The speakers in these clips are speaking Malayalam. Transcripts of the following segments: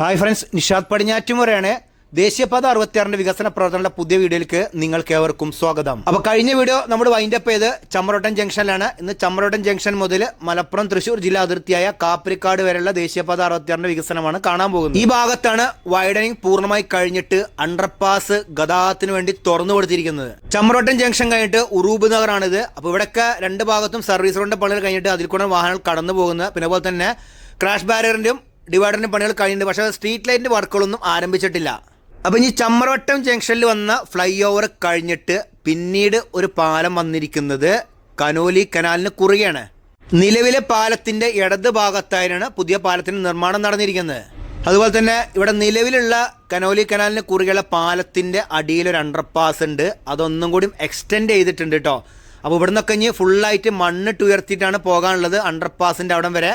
ഹായ് ഫ്രണ്ട്സ് നിഷാദ് പടിഞ്ഞാറ്റുമുറയാണ് ദേശീയപാത അറുപത്തിയാറിന്റെ വികസന പ്രവർത്തനങ്ങളുടെ പുതിയ വീഡിയോയിലേക്ക് നിങ്ങൾക്ക് ഏവർക്കും സ്വാഗതം. അപ്പൊ കഴിഞ്ഞ വീഡിയോ നമ്മൾ വൈൻഡപ്പ് ചെയ്ത് ചമ്മറോട്ടം ജംഗ്ഷനിലാണ്. ഇന്ന് ചമ്മറോട്ടം ജംഗ്ഷൻ മുതൽ മലപ്പുറം തൃശൂർ ജില്ലാ അതിർത്തിയായ കാപ്പരിക്കാട് വരെയുള്ള ദേശീയപാത അറുപത്തിയാറിന്റെ വികസനമാണ് കാണാൻ പോകുന്നത്. ഈ ഭാഗത്താണ് വൈഡനിങ് പൂർണമായി കഴിഞ്ഞിട്ട് അണ്ടർപാസ് ഗതാഗതത്തിന് വേണ്ടി തുറന്നു കൊടുത്തിരിക്കുന്നത്. ചമ്മറോട്ടം ജംഗ്ഷൻ കഴിഞ്ഞിട്ട് ഉറൂബ് നഗറാണിത്. അപ്പൊ ഇവിടെയൊക്കെ രണ്ട് ഭാഗത്തും സർവീസ് റോഡിന്റെ പണികൾ കഴിഞ്ഞിട്ട് അതിൽ കൂടെ വാഹനങ്ങൾ കടന്നു പോകുന്നത്. പിന്നെ അതുപോലെ തന്നെ ക്രാഷ് ബാരിയറിന്റെയും ഡിവൈഡറിന്റെ പണികൾ കഴിഞ്ഞിട്ടുണ്ട്. പക്ഷേ സ്ട്രീറ്റ് ലൈറ്റിന്റെ വർക്കുകളൊന്നും ആരംഭിച്ചിട്ടില്ല. അപ്പോൾ ഇനി ചമ്മറവട്ടം ജംഗ്ഷനിൽ വന്ന ഫ്ലൈ ഓവർ കഴിഞ്ഞിട്ട് പിന്നീട് ഒരു പാലം വന്നിരിക്കുന്നത് കനോലി കനാലിന് കുറുകയാണ്. നിലവിലെ പാലത്തിന്റെ ഇടത് ഭാഗത്തായാണ് പുതിയ പാലത്തിന് നിർമ്മാണം നടന്നിരിക്കുന്നത്. അതുപോലെ തന്നെ ഇവിടെ നിലവിലുള്ള കനോലി കനാലിന് കുറുകെയുള്ള പാലത്തിന്റെ അടിയിൽ ഒരു അണ്ടർപാസ് ഉണ്ട്. അതൊന്നും കൂടി എക്സ്റ്റെൻഡ് ചെയ്തിട്ടുണ്ട് കേട്ടോ അപ്പോൾ ഇവിടെ നിന്നൊക്കെ ഇനി ഫുള്ളായിട്ട് മണ്ണിട്ട് ഉയർത്തിയിട്ടാണ് പോകാനുള്ളത് അണ്ടർപാസിന്റെ അവിടം വരെ.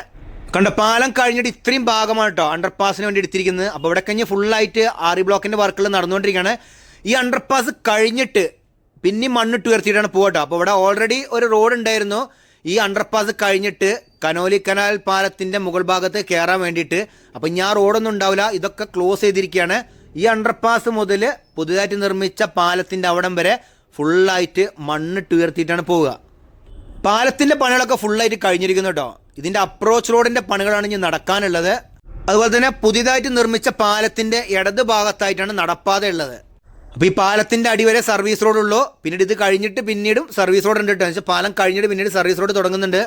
കണ്ട പാലം കഴിഞ്ഞിട്ട് ഇത്രയും ഭാഗമാണ് കേട്ടോ അണ്ടർപാസിന് വേണ്ടി എടുത്തിരിക്കുന്നത്. അപ്പോൾ ഇവിടെ കഴിഞ്ഞ് ഫുള്ളായിട്ട് ആറി ബ്ലോക്കിന്റെ വർക്കുകൾ നടന്നുകൊണ്ടിരിക്കുകയാണ്. ഈ അണ്ടർപാസ് കഴിഞ്ഞിട്ട് പിന്നെ മണ്ണിട്ട് ഉയർത്തിയിട്ടാണ് പോകട്ടോ അപ്പോൾ ഇവിടെ ഓൾറെഡി ഒരു റോഡ് ഉണ്ടായിരുന്നു. ഈ അണ്ടർപാസ് കഴിഞ്ഞിട്ട് കനോലി കനാൽ പാലത്തിന്റെ മുകൾ ഭാഗത്ത് കയറാൻ വേണ്ടിയിട്ട്. അപ്പോൾ ഞാൻ റോഡൊന്നും ഉണ്ടാവില്ല. ഇതൊക്കെ ക്ലോസ് ചെയ്തിരിക്കുകയാണ്. ഈ അണ്ടർപാസ് മുതൽ പുതുതായിട്ട് നിർമ്മിച്ച പാലത്തിന്റെ അവിടം വരെ ഫുള്ളായിട്ട് മണ്ണിട്ട് ഉയർത്തിയിട്ടാണ് പോവുക. പാലത്തിന്റെ പണികളൊക്കെ ഫുള്ളായിട്ട് കഴിഞ്ഞിരിക്കുന്നു കേട്ടോ ഇതിന്റെ അപ്രോച്ച് റോഡിന്റെ പണികളാണ് ഇനി നടക്കാനുള്ളത്. അതുപോലെ തന്നെ പുതിയതായിട്ട് നിർമ്മിച്ച പാലത്തിന്റെ ഇടത് ഭാഗത്തായിട്ടാണ് നടപ്പാത ഉള്ളത് അപ്പോൾ ഈ പാലത്തിന്റെ അടിവരെ സർവീസ് റോഡ് ഉള്ളൂ. പിന്നീട് ഇത് കഴിഞ്ഞിട്ട് പിന്നീടും സർവീസ് റോഡ് ഉണ്ട് കേട്ടോ. വെച്ചാൽ പാലം കഴിഞ്ഞിട്ട് പിന്നീട് സർവീസ് റോഡ് തുടങ്ങുന്നുണ്ട്.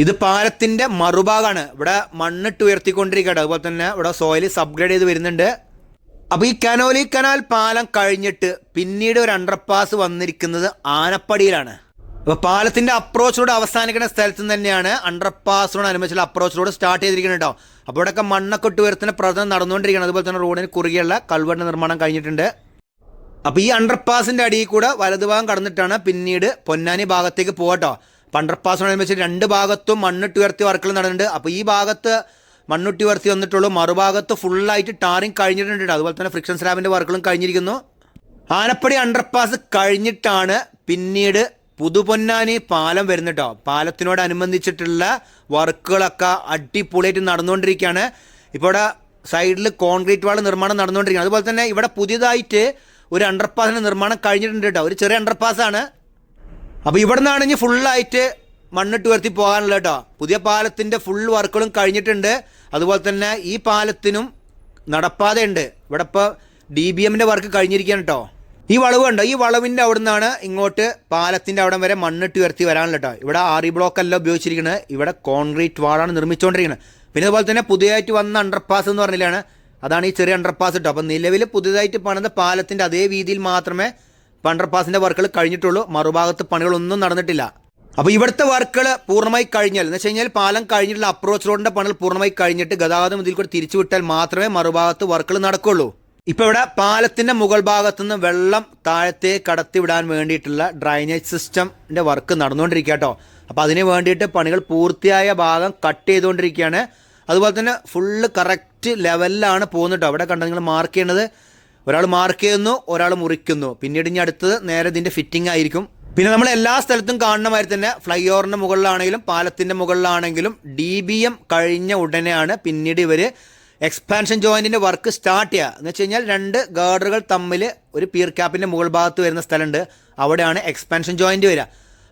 ഇത് പാലത്തിന്റെ മറുഭാഗമാണ് ഇവിടെ മണ്ണിട്ട് ഉയർത്തിക്കൊണ്ടിരിക്കുകയാണ്. അതുപോലെ തന്നെ ഇവിടെ സോയിൽ സബ്ഗ്രേഡ് ചെയ്ത് വരുന്നുണ്ട്. അപ്പോൾ ഈ കനോലി കനാൽ പാലം കഴിഞ്ഞിട്ട് പിന്നീട് ഒരു അണ്ടർപാസ് വന്നിരിക്കുന്നത് ആനപ്പടിയിലാണ്. അപ്പൊ പാലത്തിന്റെ അപ്രോച്ച് റോഡ് അവസാനിക്കുന്ന സ്ഥലത്ത് തന്നെയാണ് അണ്ടർപാസിനോട് അനുബന്ധിച്ചുള്ള അപ്രോച്ച് റോഡ് സ്റ്റാർട്ട് ചെയ്തിരിക്കുന്നത് കേട്ടോ അപ്പോൾ ഇവിടെയൊക്കെ മണ്ണൊക്കെ ഇട്ട് ഉയർത്തുന്ന പ്രവർത്തനം നടന്നുകൊണ്ടിരിക്കുകയാണ്. അതുപോലെ തന്നെ റോഡിന് കുറുകെയുള്ള കൾവറിന്റെ നിർമ്മാണം കഴിഞ്ഞിട്ടുണ്ട്. അപ്പൊ ഈ അണ്ടർപാസിന്റെ അടിയിൽ കൂടെ വലതുഭാഗം കടന്നിട്ടാണ് പിന്നീട് പൊന്നാനി ഭാഗത്തേക്ക് പോകട്ടോ അപ്പൊ അണ്ടർപാസിനോടനുബന്ധിച്ച് രണ്ട് ഭാഗത്തും മണ്ണിട്ട് ഉയർത്തി വർക്കുകൾ നടന്നിട്ടുണ്ട്. അപ്പൊ ഈ ഭാഗത്ത് മണ്ണുട്ടി ഉയർത്തി വന്നിട്ടുള്ളൂ. മറുഭാഗത്ത് ഫുള്ളായിട്ട് ടാറിങ് കഴിഞ്ഞിട്ടുണ്ട് അതുപോലെ തന്നെ ഫ്രിക്ഷൻ സ്ലാബിന്റെ വർക്കുകളും കഴിഞ്ഞിരിക്കുന്നു. ആനപ്പടി അണ്ടർപാസ് കഴിഞ്ഞിട്ടാണ് പിന്നീട് പുതുപൊന്നാനി പാലം വരുന്നുട്ടോ. പാലത്തിനോടനുബന്ധിച്ചിട്ടുള്ള വർക്കുകളൊക്കെ അടിപൊളിയായിട്ട് നടന്നുകൊണ്ടിരിക്കുകയാണ്. ഇപ്പോൾ ഇവിടെ സൈഡിൽ കോൺക്രീറ്റ് വാൾ നിർമ്മാണം നടന്നുകൊണ്ടിരിക്കുകയാണ്. അതുപോലെ തന്നെ ഇവിടെ പുതിയതായിട്ട് ഒരു അണ്ടർപാസിന്റെ നിർമ്മാണം കഴിഞ്ഞിട്ടുണ്ട് കേട്ടോ. ഒരു ചെറിയ അണ്ടർപാസാണ് അപ്പോൾ ഇവിടെ നിന്നാണ് ഇനി ഫുള്ളായിട്ട് മണ്ണിട്ട് ഉയർത്തി പോകാനുള്ള കേട്ടോ. പുതിയ പാലത്തിന്റെ ഫുൾ വർക്കുകളും കഴിഞ്ഞിട്ടുണ്ട്. അതുപോലെ തന്നെ ഈ പാലത്തിനും നടപ്പാതയുണ്ട്. ഇവിടെ ഇപ്പോൾ ഡി ബി എമ്മിന്റെ വർക്ക് കഴിഞ്ഞിരിക്കുകയാണ് കേട്ടോ. ഈ വളവ് കണ്ടോ? ഈ വളവിന്റെ അവിടെ നിന്നാണ് ഇങ്ങോട്ട് പാലത്തിന്റെ അവിടം വരെ മണ്ണിട്ട് ഉയർത്തി വരാനുള്ള കേട്ടോ ഇവിടെ ആറി ബ്ലോക്ക് അല്ല ഉപയോഗിച്ചിരിക്കുന്നത് ഇവിടെ കോൺക്രീറ്റ് വാളാണ് നിർമ്മിച്ചുകൊണ്ടിരിക്കുന്നത് പിന്നെ അതുപോലെ തന്നെ പുതിയതായിട്ട് വന്ന അണ്ടർപാസ് എന്ന് പറഞ്ഞില്ലാണ്. അതാണ് ഈ ചെറിയ അണ്ടർപാസ് കേട്ടോ അപ്പം നിലവിൽ പുതിയതായിട്ട് പണിത പാലത്തിന്റെ അതേ രീതിയിൽ മാത്രമേ അണ്ടർപാസിന്റെ വർക്കുകൾ കഴിഞ്ഞിട്ടുള്ളൂ. മറുഭാഗത്ത് പണികളൊന്നും നടന്നിട്ടില്ല. അപ്പോൾ ഇവിടുത്തെ വർക്കുകൾ പൂർണമായി കഴിഞ്ഞാൽ എന്ന് വെച്ച് കഴിഞ്ഞാൽ പാലം കഴിഞ്ഞിട്ടുള്ള അപ്രോച്ച് റോഡിന്റെ പണികൾ പൂർണമായി കഴിഞ്ഞിട്ട് ഗതാഗതം ഇതിൽ കൂടി തിരിച്ചുവിട്ടാൽ മാത്രമേ മറുഭാഗത്ത് വർക്കുകൾ നടക്കുള്ളൂ. ഇപ്പൊ ഇവിടെ പാലത്തിന്റെ മുകൾ ഭാഗത്തു നിന്ന് വെള്ളം താഴത്തെ കടത്തി വിടാൻ വേണ്ടിയിട്ടുള്ള ഡ്രൈനേജ് സിസ്റ്റമിന്റെ വർക്ക് നടന്നുകൊണ്ടിരിക്കുക കേട്ടോ അപ്പൊ അതിന് വേണ്ടിയിട്ട് പണികൾ പൂർത്തിയായ ഭാഗം കട്ട് ചെയ്തുകൊണ്ടിരിക്കുകയാണ്. അതുപോലെ തന്നെ ഫുള്ള് കറക്റ്റ് ലെവലിലാണ് പോകുന്നത് കേട്ടോ അവിടെ കണ്ട നിങ്ങൾ മാർക്ക് ചെയ്യണത്? ഒരാൾ മാർക്ക് ചെയ്യുന്നു ഒരാൾ മുറിക്കുന്നു. പിന്നീട് ഇനി അടുത്തത് നേരെ ഇതിന്റെ ഫിറ്റിംഗ് ആയിരിക്കും. പിന്നെ നമ്മൾ എല്ലാ സ്ഥലത്തും കാണുന്ന മാതിരി തന്നെ ഫ്ലൈ ഓവറിന്റെ മുകളിലാണെങ്കിലും പാലത്തിന്റെ മുകളിലാണെങ്കിലും ഡി ബി എം കഴിഞ്ഞ ഉടനെയാണ് പിന്നീട് ഇവർ എക്സ്പാൻഷൻ ജോയിന്റിന്റെ വർക്ക് സ്റ്റാർട്ട് ചെയ്യുക എന്ന് വെച്ച് കഴിഞ്ഞാൽ രണ്ട് ഗാർഡറുകൾ തമ്മിൽ ഒരു പിയർ ക്യാപ്പിന്റെ മുകൾ ഭാഗത്ത് വരുന്ന സ്ഥലമുണ്ട്. അവിടെയാണ് എക്സ്പാൻഷൻ ജോയിന്റ് വരിക.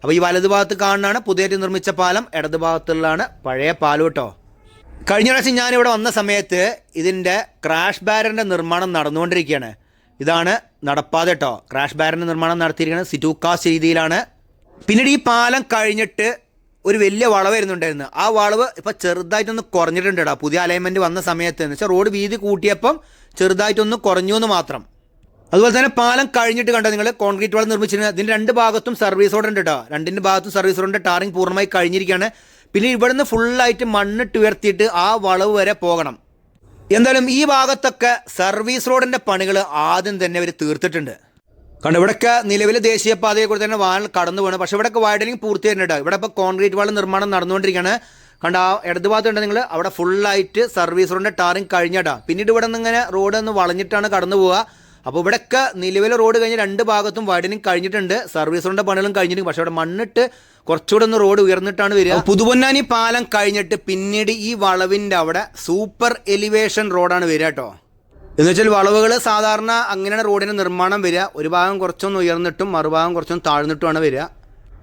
അപ്പോൾ ഈ വലതു ഭാഗത്ത് കാണുന്നതാണ് പുതിയതായിട്ട് നിർമ്മിച്ച പാലം. ഇടതു ഭാഗത്തുള്ളതാണ് പഴയ പാലം കേട്ടോ. കഴിഞ്ഞ പ്രാവശ്യം ഞാനിവിടെ വന്ന സമയത്ത് ഇതിന്റെ ക്രാഷ് ബാരറിന്റെ നിർമ്മാണം നടന്നുകൊണ്ടിരിക്കുകയാണ്. ഇതാണ് നടപ്പാതെ കേട്ടോ. ക്രാഷ് ബാരറിന്റെ നിർമ്മാണം നടത്തിയിരിക്കുന്നത് സിറ്റൂക്കാസ് രീതിയിലാണ്. പിന്നീട് ഈ പാലം കഴിഞ്ഞിട്ട് ഒരു വലിയ വളവ് വരുന്നുണ്ടായിരുന്നു. ആ വളവ് ഇപ്പോൾ ചെറുതായിട്ടൊന്ന് കുറഞ്ഞിട്ടുണ്ട് പുതിയ അലൈൻമെന്റ് വന്ന സമയത്ത്. എന്ന് വെച്ചാൽ റോഡ് വീതി കൂട്ടിയപ്പം ചെറുതായിട്ടൊന്ന് കുറഞ്ഞു എന്ന് മാത്രം. അതുപോലെ തന്നെ പാലം കഴിഞ്ഞിട്ട് കണ്ടോ നിങ്ങൾ കോൺക്രീറ്റ് വാൾ നിർമ്മിച്ചിരുന്നത് ഇതിന്റെ രണ്ട് ഭാഗത്തും സർവീസ് റോഡ് ഉണ്ട് കേട്ടോ രണ്ടിന്റെ ഭാഗത്തും സർവീസ് റോഡിന്റെ ടാറിംഗ് പൂർണമായി കഴിഞ്ഞിരിക്കുകയാണ്. പിന്നെ ഇവിടുന്ന് ഫുള്ളായിട്ട് മണ്ണിട്ട് ഉയർത്തിയിട്ട് ആ വളവ് വരെ പോകണം. എന്തായാലും ഈ ഭാഗത്തൊക്കെ സർവീസ് റോഡിന്റെ പണികൾ ആദ്യം തന്നെ അവർ തീർത്തിട്ടുണ്ട്. കണ്ടോ ഇവിടെയൊക്കെ നിലവിലെ ദേശീയപാതയെ കുറിച്ച് തന്നെ വാൾ കടന്നു പോകണം പക്ഷേ ഇവിടെയൊക്കെ വൈഡനിങ് പൂർത്തിയായിട്ടുണ്ട് ഇവിടെ ഇപ്പോൾ കോൺക്രീറ്റ് വാൾ നിർമ്മാണം നടന്നുകൊണ്ടിരിക്കുകയാണ്. കണ്ട ആ ഇടത് നിങ്ങൾ അവിടെ ഫുള്ളായിട്ട് സർവീസ് റോഡിന്റെ ടാറിങ് കഴിഞ്ഞാട്ടാ പിന്നീട് ഇവിടെ നിന്ന് ഇങ്ങനെ റോഡ് ഒന്ന് വളഞ്ഞിട്ടാണ് കടന്നു പോവുക. അപ്പോൾ ഇവിടെയൊക്കെ നിലവിലെ റോഡ് കഴിഞ്ഞ് രണ്ട് ഭാഗത്തും വൈഡനിങ് കഴിഞ്ഞിട്ടുണ്ട്. സർവീസ് റോഡിന്റെ പണികളും കഴിഞ്ഞിട്ടുണ്ട് പക്ഷേ അവിടെ മണ്ണിട്ട് കുറച്ചുകൂടെ ഒന്ന് റോഡ് ഉയർന്നിട്ടാണ് വരിക. പുതുപൊന്നാനി പാലം കഴിഞ്ഞിട്ട് പിന്നീട് ഈ വളവിന്റെ അവിടെ സൂപ്പർ എലിവേഷൻ റോഡാണ് വരിക കേട്ടോ. എന്ന് വെച്ചാൽ വളവുകൾ സാധാരണ അങ്ങനെയാണ് റോഡിന്റെ നിർമ്മാണം വരിക. ഒരു ഭാഗം കുറച്ചൊന്ന് ഉയർന്നിട്ടും മറുഭാഗം കുറച്ചൊന്ന് താഴ്ന്നിട്ടുമാണ് വരിക.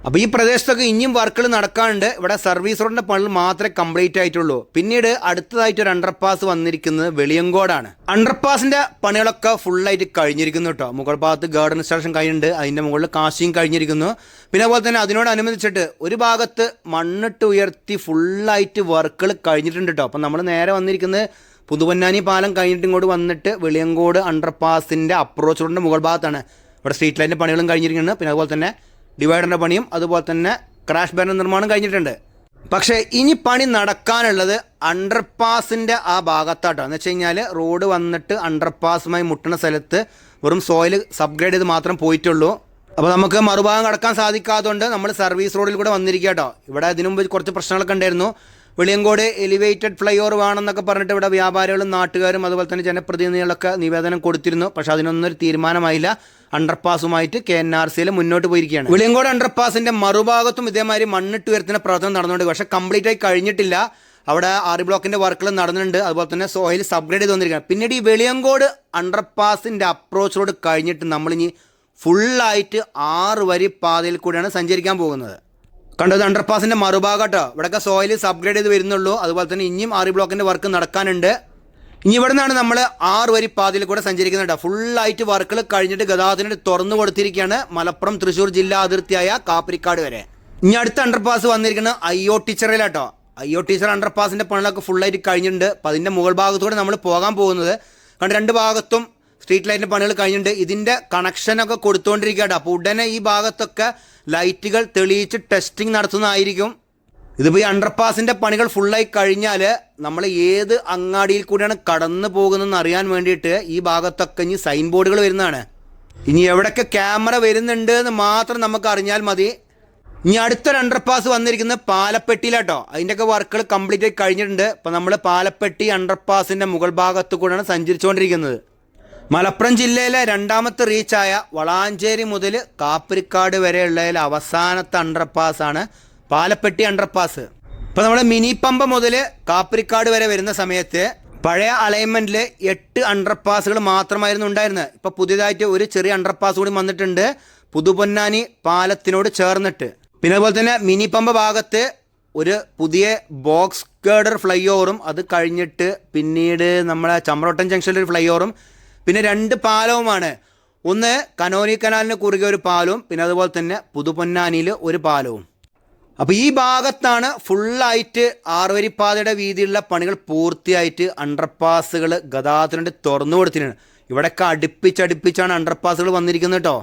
അപ്പോൾ ഈ പ്രദേശത്തൊക്കെ ഇനിയും വർക്കുകൾ നടക്കാണ്ട് ഇവിടെ സർവീസ് റോഡിന്റെ പണികൾ മാത്രമേ കംപ്ലീറ്റ് ആയിട്ടുള്ളൂ. പിന്നീട് അടുത്തതായിട്ട് ഒരു അണ്ടർപാസ് വന്നിരിക്കുന്നത് വെളിയങ്കോടാണ്. അണ്ടർപാസിന്റെ പണികളൊക്കെ ഫുള്ളായിട്ട് കഴിഞ്ഞിരിക്കുന്നു കേട്ടോ. മുകൾ ഭാഗത്ത് ഗാർഡൻ ഇൻസ്റ്റാളേഷൻ കഴിഞ്ഞിട്ടുണ്ട്. അതിന്റെ മുകളിൽ കാശിയും കഴിഞ്ഞിരിക്കുന്നു. പിന്നെ അതുപോലെ തന്നെ അതിനോടനുബന്ധിച്ചിട്ട് ഒരു ഭാഗത്ത് മണ്ണിട്ട് ഉയർത്തി ഫുള്ളായിട്ട് വർക്കുകൾ കഴിഞ്ഞിട്ടുണ്ട് കേട്ടോ. അപ്പം നമ്മൾ നേരെ വന്നിരിക്കുന്നത് പുതുപൊന്നാനി പാലം കഴിഞ്ഞിട്ട് ഇങ്ങോട്ട് വന്നിട്ട് വെളിയങ്കോട് അണ്ടർപാസിന്റെ അപ്രോച്ച് റോഡിന്റെ മുകൾ ഭാഗത്താണ്. ഇവിടെ സ്ട്രീറ്റ് ലൈറ്റിന്റെ പണികളും കഴിഞ്ഞിരിക്കുന്നത് പിന്നെ അതുപോലെ തന്നെ ഡിവൈഡറിന്റെ പണിയും അതുപോലെ തന്നെ ക്രാഷ് ബാനർ നിർമ്മാണം കഴിഞ്ഞിട്ടുണ്ട്. പക്ഷേ ഇനി പണി നടക്കാനുള്ളത് അണ്ടർപാസിന്റെ ആ ഭാഗത്തായിട്ടാണ് എന്ന് വെച്ച് കഴിഞ്ഞാൽ റോഡ് വന്നിട്ട് അണ്ടർപാസുമായി മുട്ടുന്ന സ്ഥലത്ത് വെറും സോയിൽ സബ്ഗ്രേഡ് ചെയ്ത് മാത്രം പോയിട്ടുള്ളൂ. അപ്പോൾ നമുക്ക് മറുഭാഗം കടക്കാൻ സാധിക്കാത്തതുകൊണ്ട് നമ്മൾ സർവീസ് റോഡിൽ കൂടെ വന്നിരിക്കുക കേട്ടോ ഇവിടെ ഇതിനു മുമ്പ് കുറച്ച് പ്രശ്നങ്ങളൊക്കെ ഉണ്ടായിരുന്നു. വെളിയങ്കോട് എലിവേറ്റഡ് ഫ്ലൈ വേണമെന്നൊക്കെ പറഞ്ഞിട്ട് ഇവിടെ വ്യാപാരികളും നാട്ടുകാരും അതുപോലെ തന്നെ ജനപ്രതിനിധികളൊക്കെ നിവേദനം കൊടുത്തിരുന്നു. പക്ഷെ അതിനൊന്നും ഒരു തീരുമാനമായില്ല. അണ്ടർപാസുമായിട്ട് കെ എൻ ആർ സിയിൽ മുന്നോട്ട് പോയിരിക്കുകയാണ്. വെളിയങ്കോട് അണ്ടർപാസിന്റെ മറുഭാഗത്തും ഇതേമാതിരി മണ്ണിട്ട് ഉയർത്തുന്ന പ്രവർത്തനം നടന്നുകൊണ്ട് പക്ഷെ കംപ്ലീറ്റ് ആയി കഴിഞ്ഞിട്ടില്ല. അവിടെ ആറ് ബ്ലോക്കിന്റെ വർക്കുകൾ നടന്നിട്ടുണ്ട്. അതുപോലെ തന്നെ സോയിൽ സബ്ഗ്രേഡ് ചെയ്ത് വന്നിരിക്കുകയാണ്. പിന്നീട് ഈ വെളിയങ്കോട് അണ്ടർപാസിന്റെ അപ്രോച്ച് റോഡ് കഴിഞ്ഞിട്ട് നമ്മളിനി ഫുള്ളായിട്ട് ആറ് വരി പാതയിൽ കൂടിയാണ് സഞ്ചരിക്കാൻ പോകുന്നത്. കണ്ടത് അണ്ടർപാസിന്റെ മറുഭാഗം കേട്ടോ. ഇവിടെയൊക്കെ സോയിൽ സബ്ഗ്രേഡ് ചെയ്ത് വരുന്നുള്ളൂ. അതുപോലെ തന്നെ ഇനിയും ആറ് ബ്ലോക്കിന്റെ വർക്ക് നടക്കാനുണ്ട്. ഇനി ഇവിടെ നിന്നാണ് നമ്മൾ ആറ് വരി പാതയിൽ കൂടെ സഞ്ചരിക്കുന്നുണ്ട് ഫുള്ളായിട്ട് വർക്കുകൾ കഴിഞ്ഞിട്ട് ഗതാഗതത്തിന് തുറന്നു കൊടുത്തിരിക്കുകയാണ് മലപ്പുറം തൃശ്ശൂർ ജില്ലാ അതിർത്തിയായ കാപ്പിരിക്കാട് വരെ. ഇനി അടുത്ത അണ്ടർപാസ് വന്നിരിക്കുന്നത് ഐ ഒ ടീച്ചറിലാട്ടോ ഐ ഒ ടീച്ചർ അണ്ടർപാസിന്റെ പണികളൊക്കെ ഫുള്ളായിട്ട് കഴിഞ്ഞിട്ടുണ്ട്. അപ്പം അതിന്റെ മുകൾ ഭാഗത്തൂടെ നമ്മൾ പോകാൻ പോകുന്നത്. കാരണം രണ്ട് ഭാഗത്തും സ്ട്രീറ്റ് ലൈറ്റിന്റെ പണികൾ കഴിഞ്ഞിട്ടുണ്ട്. ഇതിന്റെ കണക്ഷനൊക്കെ കൊടുത്തുകൊണ്ടിരിക്കുകയാണ് അപ്പോൾ ഉടനെ ഈ ഭാഗത്തൊക്കെ ലൈറ്റുകൾ തെളിയിച്ച് ടെസ്റ്റിംഗ് നടത്തുന്നതായിരിക്കും. ഇതിപ്പോൾ ഈ അണ്ടർപാസിന്റെ പണികൾ ഫുള്ളായി കഴിഞ്ഞാൽ നമ്മൾ ഏത് അങ്ങാടിയിൽ കൂടിയാണ് കടന്നു പോകുന്നതെന്ന് അറിയാൻ വേണ്ടിയിട്ട് ഈ ഭാഗത്തൊക്കെ ഇനി സൈൻ ബോർഡുകൾ വരുന്നതാണ്. ഇനി എവിടെയൊക്കെ ക്യാമറ വരുന്നുണ്ട് എന്ന് മാത്രം നമുക്ക് അറിഞ്ഞാൽ മതി. ഇനി അടുത്തൊരു അണ്ടർപാസ് വന്നിരിക്കുന്നത് പാലപ്പെട്ടിയിലാട്ടോ. അതിന്റെയൊക്കെ വർക്കുകൾ കംപ്ലീറ്റ് ആയി കഴിഞ്ഞിട്ടുണ്ട്. അപ്പോൾ നമ്മൾ പാലപ്പെട്ടി അണ്ടർപാസിന്റെ മുകൾ ഭാഗത്ത് കൂടെയാണ് സഞ്ചരിച്ചുകൊണ്ടിരിക്കുന്നത്. മലപ്പുറം ജില്ലയിലെ രണ്ടാമത്തെ റീച്ചായ വളാഞ്ചേരി മുതൽ കാപ്പിരിക്കാട് വരെയുള്ളതിൽ അവസാനത്തെ അണ്ടർപാസ് ആണ് പാലപ്പെട്ടി അണ്ടർപാസ് ഇപ്പോൾ നമ്മുടെ മിനി പമ്പ മുതൽ കാപ്പിരിക്കാട് വരെ വരുന്ന സമയത്ത് പഴയ അലൈൻമെന്റിൽ എട്ട് അണ്ടർപാസുകൾ മാത്രമായിരുന്നു ഉണ്ടായിരുന്നത്. ഇപ്പോൾ പുതിയതായിട്ട് ഒരു ചെറിയ അണ്ടർപാസ് കൂടി വന്നിട്ടുണ്ട്. പുതുപൊന്നാനി പാലത്തിനോട് ചേർന്നിട്ട്. പിന്നെ അതുപോലെ തന്നെ മിനി പമ്പ ഭാഗത്ത് ഒരു പുതിയ ബോക്സ് ഗേഡർ ഫ്ലൈ ഓവറും അത് കഴിഞ്ഞിട്ട് പിന്നീട് നമ്മളെ ചമ്രോട്ടൻ ജംഗ്ഷനിൽ ഒരു ഫ്ലൈ ഓവറും പിന്നെ രണ്ട് പാലവുമാണ്. ഒന്ന് കനോലി കനാലിന് കുറുകെ ഒരു പാലവും പിന്നെ അതുപോലെ തന്നെ പുതുപൊന്നാനിയിൽ ഒരു പാലവും. അപ്പോൾ ഈ ഭാഗത്താണ് ഫുള്ളായിട്ട് ആറുവരിപ്പാതയുടെ വീതിയുള്ള പണികൾ പൂർത്തിയായിട്ട് അണ്ടർപാസുകൾ ഗതാഗതത്തിന് തുറന്നു കൊടുത്തിട്ടുണ്ട് ഇവിടെയൊക്കെ അടുപ്പിച്ചടുപ്പിച്ചാണ് അണ്ടർപാസുകൾ വന്നിരിക്കുന്നത് കേട്ടോ.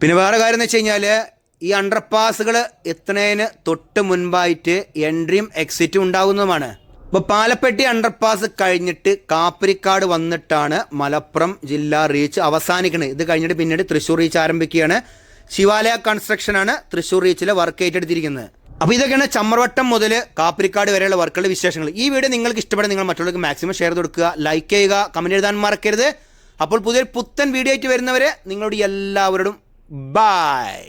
പിന്നെ വേറെ കാര്യം എന്ന് വെച്ച് കഴിഞ്ഞാൽ ഈ അണ്ടർപാസുകൾ എത്തുന്നതിന് തൊട്ട് മുൻപായിട്ട് എൻട്രിയും എക്സിറ്റും ഉണ്ടാകുന്നതുമാണ്. ഇപ്പോൾ പാലപ്പെട്ടി അണ്ടർപാസ് കഴിഞ്ഞിട്ട് കാപ്പരിക്കാട് വന്നിട്ടാണ് മലപ്പുറം ജില്ലാ റീച്ച് അവസാനിക്കുന്നത് ഇത് കഴിഞ്ഞിട്ട് പിന്നീട് തൃശ്ശൂർ റീച്ച് ആരംഭിക്കുകയാണ്. ശിവാലയ കൺസ്ട്രക്ഷൻ ആണ് തൃശ്ശൂർ റീച്ചിലെ വർക്ക് ഏറ്റെടുത്തിരിക്കുന്നത്. അപ്പോൾ ഇതൊക്കെയാണ് ചമ്മർവട്ടം മുതൽ കാപ്പരിക്കാട് വരെയുള്ള വർക്കുകളുടെ വിശേഷങ്ങൾ. ഈ വീഡിയോ നിങ്ങൾക്ക് ഇഷ്ടപ്പെടുന്ന നിങ്ങൾ മറ്റുള്ളവർക്ക് മാക്സിമം ഷെയർ കൊടുക്കുക ലൈക്ക് ചെയ്യുക കമന്റ് എഴുതാൻ മറക്കരുത്. അപ്പോൾ പുതിയൊരു പുത്തൻ വീഡിയോ ആയിട്ട് വരുന്നവരെ നിങ്ങളോട് എല്ലാവരോടും ബായ്